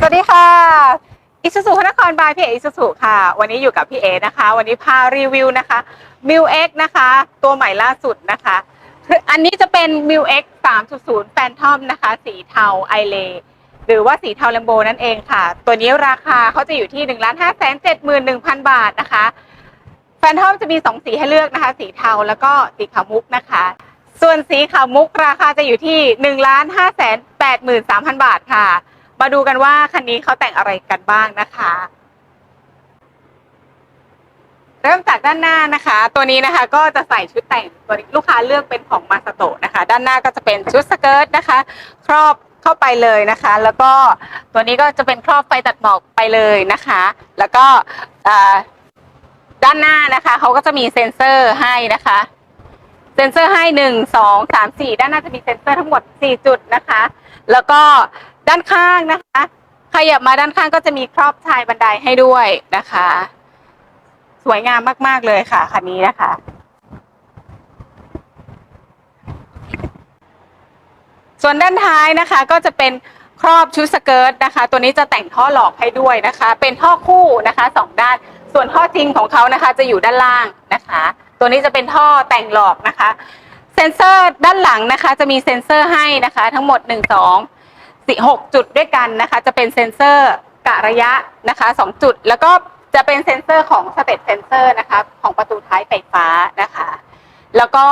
สวัสดีค่ะอิสุสุพนครบายพี่เออิสุสุค่ะ วันนี้อยู่กับพี่เอนะคะ วันนี้พารีวิวนะคะมิวเอ็กนะคะ ตัวใหม่ล่าสุดนะคะ อันนี้จะเป็นมิวเอ็ก3.0แฟนทอมนะคะ สีเทาไอเลหรือว่าสีเทาแลมโบนั่นเองค่ะ ตัวนี้ราคาเขาจะอยู่ที่1นึ่งล้านห้าแสนเจ็ดหมื่นหนึ่งพันบาทนะคะแฟนทอมจะมี2สีให้เลือกนะคะ สีเทาแล้วก็สีขาวมุกนะคะ ส่วนสีขาวมุกราคาจะอยู่ที่1นึ่งล้านห้าแสนแปดหมื่นสามพันบาทค่ะ มาดูกันว่าคันนี้เขาแต่งอะไรกันบ้างนะคะ เริ่มจากด้านหน้านะคะ ตัวนี้นะคะก็จะใส่ชุดแต่งตัวนี้ลูกค้าเลือกเป็นของมาสโตะนะคะ ด้านหน้าก็จะเป็นชุดสเกิร์ตนะคะ ครอบเข้าไปเลยนะคะ แล้วก็ตัวนี้ก็จะเป็นครอบไฟตัดหมอกไปเลยนะคะ แล้วก็ด้านหน้านะคะเขาก็จะมีเซ็นเซอร์ให้นะคะ เซ็นเซอร์ให้หนึ่งสองสามสี่ด้านหน้าจะมีเซ็นเซอร์ทั้งหมดสี่จุดนะคะ แล้วก็ ด้านข้างนะคะขยับมาด้านข้างก็จะมีครอบชายบันไดให้ด้วยนะคะ สวยงามมาก ๆ เลยค่ะคันนี้นะคะ ส่วนด้านท้ายนะคะก็จะเป็นครอบชุดสเกิร์ตนะคะ ตัวนี้จะแต่งท่อหลอกให้ด้วยนะคะ เป็นท่อคู่นะคะสองด้าน ส่วนท่อจริงของเขานะคะ จะอยู่ด้านล่างนะคะ ตัวนี้จะเป็นท่อแต่งหลอกนะคะ เซ็นเซอร์ด้านหลังนะคะ จะมีเซ็นเซอร์ให้นะคะ ทั้งหมด1 2 4 6 จุดด้วยกันนะคะ จะเป็นเซ็นเซอร์กะระยะนะคะ 2 จุด แล้วก็จะเป็นเซ็นเซอร์ของสเตตเซ็นเซอร์นะคะ ของประตูท้ายไฟฟ้านะคะ แล้วก็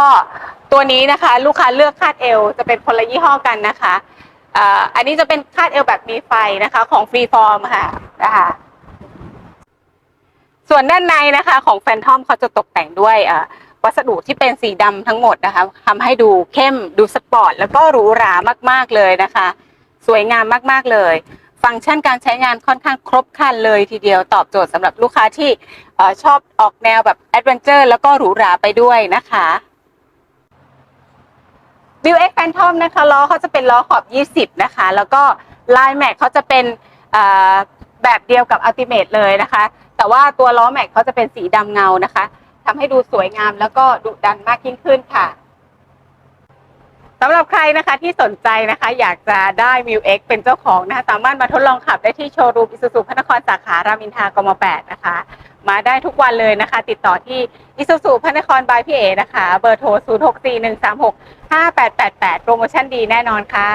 ตัวนี้นะคะลูกค้าเลือกคาดเอวจะเป็นคนละยี่ห้อกันนะคะอ่าอันนี้จะเป็นคาดเอวแบบมีไฟนะคะของฟรีฟอร์มค่ะนะคะส่วนด้านในนะคะของแฟนทอมเขาจะตกแต่งด้วยวัสดุที่เป็นสีดำทั้งหมดนะคะทำให้ดูเข้มดูสปอร์ตแล้วก็หรูหรามากๆเลยนะคะ สวยงามมาก ๆ เลย ฟังก์ชันการใช้งานค่อนข้างครบครันเลยทีเดียวตอบโจทย์สำหรับลูกค้าที่ชอบออกแนวแบบแอดเวนเจอร์แล้วก็หรูหราไปด้วยนะคะวิวเอ็กแฟนทอมนะคะล้อเขาจะเป็นล้อขอบ 20 นะคะ แล้วก็ลายแม็กเขาจะเป็นแบบเดียวกับอัลติเม e เลยนะคะ แต่ว่าตัวล้อแม็กเขาจะเป็นสีดำเงานะคะทำให้ดูสวยงามแล้วก็ดุดันมากยิ่งขึ้นค่ะ สำหรับใครนะคะที่สนใจนะคะอยากจะได้ m ิวเเป็นเจ้าของนะคะสามารถมาทดลองขับได้ที่โชว์รูมอิสุสุพระนครสาขารามอินทรากม 8 นะคะ มาได้ทุกวันเลยนะคะ ติดต่อที่อิสุสุพระนครบายพี่เอนะคะ เบอร์โทร 0641365888 โปรโมชั่นดีแน่นอนค่ะ